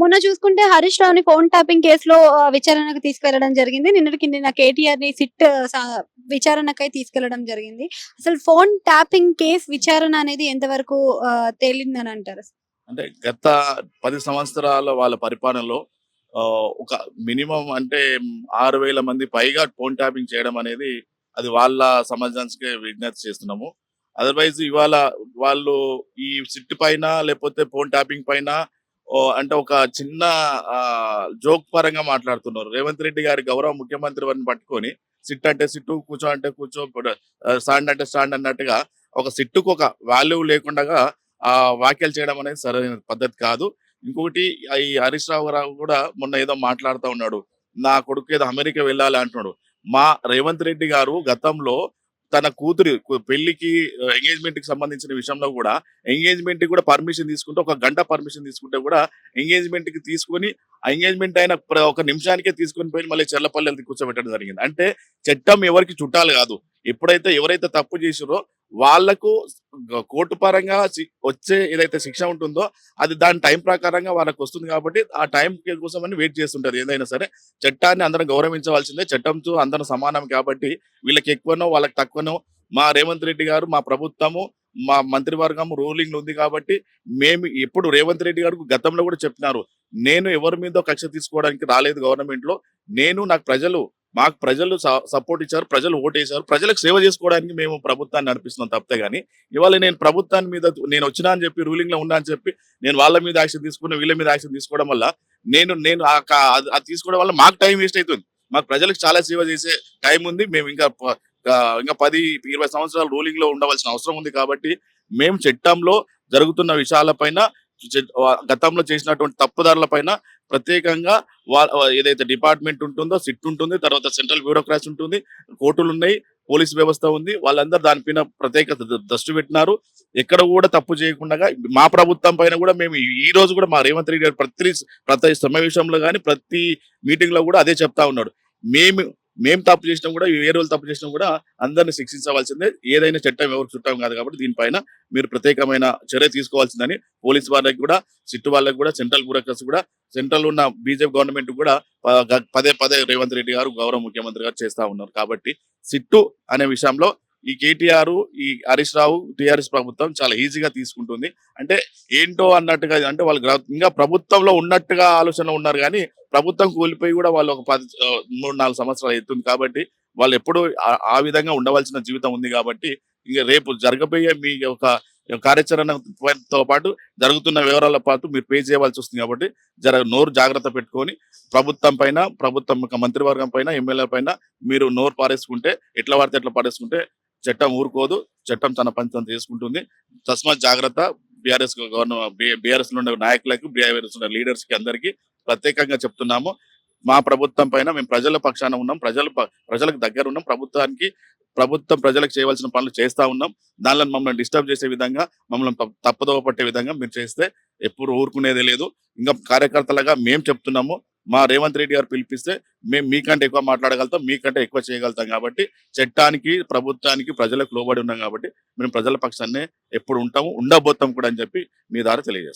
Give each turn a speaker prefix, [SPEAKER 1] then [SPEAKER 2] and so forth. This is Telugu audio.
[SPEAKER 1] మొన్న చూసుకుంటే హరీష్ రావుని ఫోన్ ట్యాపింగ్ కేసులో విచారణకు తీసుకెళ్ళడం జరిగింది. నిన్నటికి నిన్న కేటీఆర్ని సిట్ విచారణకై తీసుకెళ్ళడం జరిగింది. అసలు ఫోన్ ట్యాపింగ్ కేసు విచారణ అనేది ఎంతవరకు తేలిందని అంటారు?
[SPEAKER 2] అంటే గత పది సంవత్సరాల వాళ్ళ పరిపాలనలో ఒక మినిమం అంటే ఆరు వేల మంది పైగా ఫోన్ ట్యాపింగ్ చేయడం అనేది అది వాళ్ళ సమాజానికి విజ్ఞప్తి చేస్తున్నాము. అదర్వైజ్ ఇవాళ వాళ్ళు ఈ సిట్ పైన లేకపోతే ఫోన్ ట్యాపింగ్ పైన అంటే ఒక చిన్న జోక్ పరంగా మాట్లాడుతున్నారు. రేవంత్ రెడ్డి గారి గౌరవ ముఖ్యమంత్రి వారిని పట్టుకొని సిట్ అంటే సిట్టు కూర్చో అంటే కూర్చో స్టాండ్ అంటే స్టాండ్ అన్నట్టుగా ఒక సిట్టుకు ఒక వాల్యూ లేకుండా ఆ వ్యాఖ్యలు చేయడం అనేది సరైన పద్ధతి కాదు. ఇంకొకటి ఈ హరీష్ రావు గారు కూడా మొన్న ఏదో మాట్లాడుతూ ఉన్నాడు. నా కొడుకు ఏదో అమెరికా వెళ్ళాలి అంటున్నాడు. మా రేవంత్ రెడ్డి గారు గతంలో తన కూతురి పెళ్ళికి ఎంగేజ్మెంట్కి సంబంధించిన విషయంలో కూడా ఎంగేజ్మెంట్కి కూడా పర్మిషన్ తీసుకుంటే ఒక గంట పర్మిషన్ తీసుకుంటే కూడా ఎంగేజ్మెంట్కి తీసుకుని ఎంగేజ్మెంట్ అయిన ప్ర- ఒక నిమిషానికే తీసుకొని పోయి మళ్ళీ చెల్లపల్లెలు కూర్చోబెట్టడం జరిగింది. అంటే చట్టం ఎవరికి చుట్టాలు కాదు. ఎప్పుడైతే ఎవరైతే తప్పు చేసిరో వాళ్ళకు కోర్టు పరంగా సి- వచ్చే ఏదైతే శిక్ష ఉంటుందో అది దాని టైం ప్రకారంగా వాళ్ళకి వస్తుంది కాబట్టి ఆ టైం కోసం అని వెయిట్ చేస్తుంటారు. ఏదైనా సరే చట్టాన్ని అందరం గౌరవించవలసిందే. చట్టంతో అందరం సమానం కాబట్టి వీళ్ళకి ఎక్కువనో వాళ్ళకి తక్కువనో మా రేవంత్ రెడ్డి గారు మా ప్రభుత్వము మా మంత్రివర్గం రూలింగ్ ఉంది కాబట్టి మేము ఎప్పుడు రేవంత్ రెడ్డి గారు గతంలో కూడా చెప్పినారు. నేను ఎవరి మీద కక్ష తీసుకోవడానికి రాలేదు గవర్నమెంట్లో నేను నాకు ప్రజలు మాకు ప్రజలు సపోర్ట్ ఇచ్చారు ప్రజలు ఓటేశారు ప్రజలకు సేవ చేసుకోవడానికి మేము ప్రభుత్వాన్ని నడిపిస్తున్నాం తప్పితే కానీ ఇవాళ నేను ప్రభుత్వాన్ని మీద నేను వచ్చినా అని చెప్పి రూలింగ్లో ఉన్నా అని చెప్పి నేను వాళ్ళ మీద యాక్షన్ తీసుకుని వీళ్ళ మీద యాక్షన్ తీసుకోవడం వల్ల నేను నేను అది తీసుకోవడం వల్ల మాకు టైం వేస్ట్ అవుతుంది మాకు ప్రజలకు చాలా సేవ చేసే టైం ఉంది. మేము ఇంకా ప- ఇంకా పది ఇరవై సంవత్సరాలు రూలింగ్లో ఉండవలసిన అవసరం ఉంది కాబట్టి మేము చట్టంలో జరుగుతున్న విషయాలపైన గతంలో చేసినటువంటి తప్పుదారుల పైన ప్రత్యేకంగా ఏదైతే డిపార్ట్మెంట్ ఉంటుందో సిట్ ఉంటుంది తర్వాత సెంట్రల్ బ్యూరోక్రాసీ ఉంటుంది కోర్టులు ఉన్నాయి పోలీస్ వ్యవస్థ ఉంది వాళ్ళందరూ దానిపైన ప్రత్యేక దృష్టి పెట్టినారు. ఎక్కడ కూడా తప్పు చేయకుండా మా ప్రభుత్వం పైన కూడా మేము ఈ- ఈ రోజు కూడా మా రేవంత్ రెడ్డి గారు ప్రతి ప్రతి సమావేశంలో కానీ ప్రతి మీటింగ్లో కూడా అదే చెప్తా ఉన్నాడు. మేము మేము తప్పు చేసినా కూడా ఏ వాళ్ళు తప్పు చేసినా కూడా అందరిని శిక్షించవలసిందే. ఏదైనా చట్టం ఎవరు చుట్టం కాదు కాబట్టి దీనిపైన మీరు ప్రత్యేకమైన చర్య తీసుకోవాల్సిందని పోలీస్ వాళ్ళకి కూడా సిట్టు వాళ్ళకి కూడా సెంట్రల్ బ్యూరోక్రసీ కూడా సెంట్రల్ ఉన్న బీజేపీ గవర్నమెంట్ కూడా పదే పదే రేవంత్ రెడ్డి గారు గౌరవ ముఖ్యమంత్రి గారు చేస్తా ఉన్నారు. కాబట్టి సిట్టు అనే విషయంలో ఈ కేటీఆర్ ఈ హరీష్ రావు టిఆర్ఎస్ ప్రభుత్వం చాలా ఈజీగా తీసుకుంటుంది. అంటే ఏంటో అన్నట్టుగా అంటే వాళ్ళు ఇంకా ప్రభుత్వంలో ఉన్నట్టుగా ఆలోచన ఉన్నారు కానీ ప్రభుత్వం కూలిపోయి కూడా వాళ్ళు ఒక పది మూడు నాలుగు సంవత్సరాలు అవుతుంది కాబట్టి వాళ్ళు ఎప్పుడు ఆ- విధంగా ఉండవలసిన జీవితం ఉంది కాబట్టి ఇంకా రేపు జరగబోయే మీ యొక్క కార్యాచరణతో పాటు జరుగుతున్న వివరాల పాటు మీరు పే చేయవలసి వస్తుంది కాబట్టి జర నోరు జాగ్రత్త పెట్టుకొని ప్రభుత్వం పైన ప్రభుత్వం మంత్రివర్గం పైన ఎమ్మెల్యే పైన మీరు నోరు పారేసుకుంటే ఎట్లా పడితే ఎట్లా పారేసుకుంటే చట్టం ఊరుకోదు చట్టం తన పని తను చేసుకుంటుంది. తస్మాత్ జాగ్రత్త బీఆర్ఎస్ గవర్నర్ బీఆర్ఎస్లో ఉండే నాయకులకు బీఆర్ఎస్ ఉన్న లీడర్స్కి అందరికి ప్రత్యేకంగా చెప్తున్నాము. మా ప్రభుత్వం పైన మేము ప్రజల పక్షాన ఉన్నాం ప్రజల ప్రజలకు దగ్గర ఉన్నాం. ప్రభుత్వానికి ప్రభుత్వం ప్రజలకు చేయవలసిన పనులు చేస్తా ఉన్నాం. దానిలో మమ్మల్ని డిస్టర్బ్ చేసే విధంగా మమ్మల్ని తప్పుదోవ పట్టే విధంగా మీరు చేస్తే ఎప్పుడు ఊరుకునేదే లేదు. ఇంకా కార్యకర్తలుగా మేము చెప్తున్నాము. మా రేవంత్ రెడ్డి గారు పిలిపిస్తే మేము మీకంటే ఎక్కువ మాట్లాడగలుగుతాం మీకంటే ఎక్కువ చేయగలుగుతాం కాబట్టి చట్టానికి ప్రభుత్వానికి ప్రజలకు లోబడి ఉన్నాం కాబట్టి మేము ప్రజల పక్షాన్నే ఎప్పుడు ఉంటాము ఉండబోతాం కూడా అని చెప్పి మీ ద్వారా తెలియజేస్తాం.